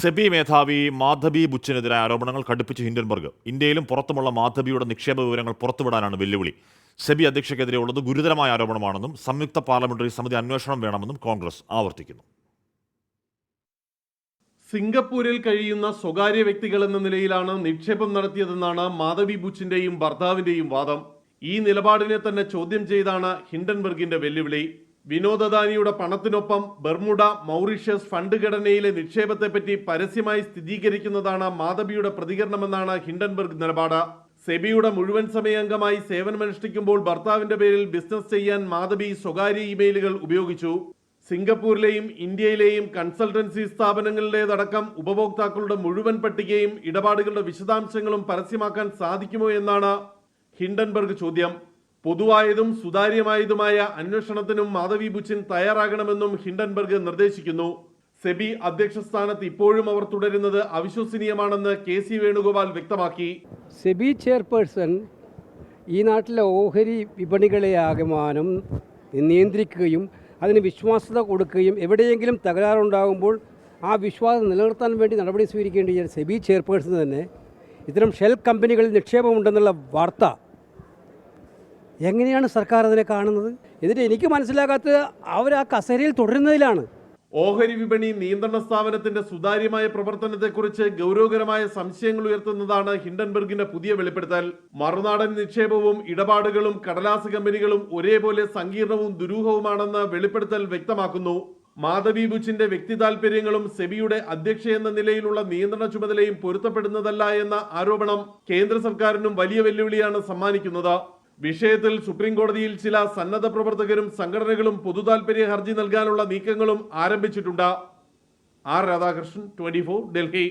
സെബി മേധാവി മാധബി ബുച്ചിനെതിരായ ആരോപണങ്ങൾ കടുപ്പിച്ച് ഹിൻഡൻബർഗ്. ഇന്ത്യയിലും പുറത്തുമുള്ള മാധബിയുടെ നിക്ഷേപ വിവരങ്ങൾ പുറത്തുവിടാനാണ് വെല്ലുവിളി. സെബി അധ്യക്ഷക്കെതിരെയുള്ളത് ഗുരുതരമായ ആരോപണമാണെന്നും സംയുക്ത പാർലമെന്ററി സമിതി അന്വേഷണം വേണമെന്നും കോൺഗ്രസ് ആവർത്തിക്കുന്നു. സിംഗപ്പൂരിൽ കഴിയുന്ന സ്വകാര്യ വ്യക്തികൾ എന്ന നിലയിലാണ് നിക്ഷേപം നടത്തിയതെന്നാണ് മാധവി ബുച്ചിന്റെയും ഭർത്താവിന്റെയും വാദം. ഈ നിലപാടിനെ തന്നെ ചോദ്യം ചെയ്താണ് ഹിൻഡൻബർഗിന്റെ വെല്ലുവിളി. വിനോദദാനിയുടെ പണത്തിനൊപ്പം ബർമുഡ മൗറീഷ്യസ് ഫണ്ട് ഘടനയിലെ നിക്ഷേപത്തെപ്പറ്റി പരസ്യമായി സ്ഥിരീകരിക്കുന്നതാണ് മാധവിയുടെ പ്രതികരണമെന്നാണ് ഹിൻഡൻബർഗ് നിലപാട്. സെബിയുടെ മുഴുവൻ സമയാംഗമായി സേവനമനുഷ്ഠിക്കുമ്പോൾ ഭർത്താവിന്റെ പേരിൽ ബിസിനസ് ചെയ്യാൻ മാധവി സ്വകാര്യ ഇമെയിലുകൾ ഉപയോഗിച്ചു. സിംഗപ്പൂരിലെയും ഇന്ത്യയിലെയും കൺസൾട്ടൻസി സ്ഥാപനങ്ങളിലേതടക്കം ഉപഭോക്താക്കളുടെ മുഴുവൻ പട്ടികയും ഇടപാടുകളുടെ വിശദാംശങ്ങളും പരസ്യമാക്കാൻ സാധിക്കുമോ എന്നാണ് ഹിൻഡൻബർഗ് ചോദ്യം. പൊതുവായതും സുതാര്യമായതുമായ അന്വേഷണത്തിനും മാധവി ബുച്ചിൻ തയ്യാറാകണമെന്നും ഹിൻഡൻബർഗ് നിർദ്ദേശിക്കുന്നു. സെബി അധ്യക്ഷ സ്ഥാനത്ത് ഇപ്പോഴും അവർ തുടരുന്നത് അവിശ്വസനീയമാണെന്ന് കെ സി വേണുഗോപാൽ വ്യക്തമാക്കി. സെബി ചെയർപേഴ്സൺ ഈ നാട്ടിലെ ഓഹരി വിപണികളെ ആകമാനം നിയന്ത്രിക്കുകയും അതിന് വിശ്വാസ്യത കൊടുക്കുകയും എവിടെയെങ്കിലും തകരാറുണ്ടാകുമ്പോൾ ആ വിശ്വാസം നിലനിർത്താൻ വേണ്ടി നടപടി സ്വീകരിക്കേണ്ട സെബി ചെയർപേഴ്സൺ തന്നെ ഇത്തരം ഷെൽ കമ്പനികളിൽ നിക്ഷേപമുണ്ടെന്നുള്ള വാർത്ത എങ്ങനെയാണ് സർക്കാർ അതിനെ കാണുന്നത്? എന്നിട്ട് എനിക്ക് മനസ്സിലാകാത്ത അവർ ആ കസേരയിൽ തുടരുന്നതിലാണ്. ഓഹരി വിപണി നിയന്ത്രണ സ്ഥാപനത്തിന്റെ സുതാര്യമായ പ്രവർത്തനത്തെക്കുറിച്ച് ഗൗരവകരമായ സംശയങ്ങൾ ഉയർത്തുന്നതാണ് ഹിൻഡൻബർഗിന്റെ പുതിയ വെളിപ്പെടുത്തൽ. മറുനാടൻ നിക്ഷേപവും ഇടപാടുകളും കടലാസ് കമ്പനികളും ഒരേപോലെ സങ്കീർണവും ദുരൂഹവുമാണെന്ന് വെളിപ്പെടുത്തൽ വ്യക്തമാക്കുന്നു. മാധവി ബുച്ചിന്റെ വ്യക്തി താൽപര്യങ്ങളും സെബിയുടെ അധ്യക്ഷ എന്ന നിലയിലുള്ള നിയന്ത്രണ ചുമതലയും പൊരുത്തപ്പെടുന്നതല്ല എന്ന ആരോപണം കേന്ദ്ര സർക്കാരിനും വലിയ വെല്ലുവിളിയാണ് സമ്മാനിക്കുന്നത്. വിഷയത്തിൽ സുപ്രീം കോടതിയിൽ ചില സന്നദ്ധ പ്രവർത്തകരും സംഘടനകളും പൊതുതാൽപര്യ ഹർജി നൽകാനുള്ള നീക്കങ്ങളും ആരംഭിച്ചിട്ടുണ്ട്. R Radhakrishnan twenty Delhi.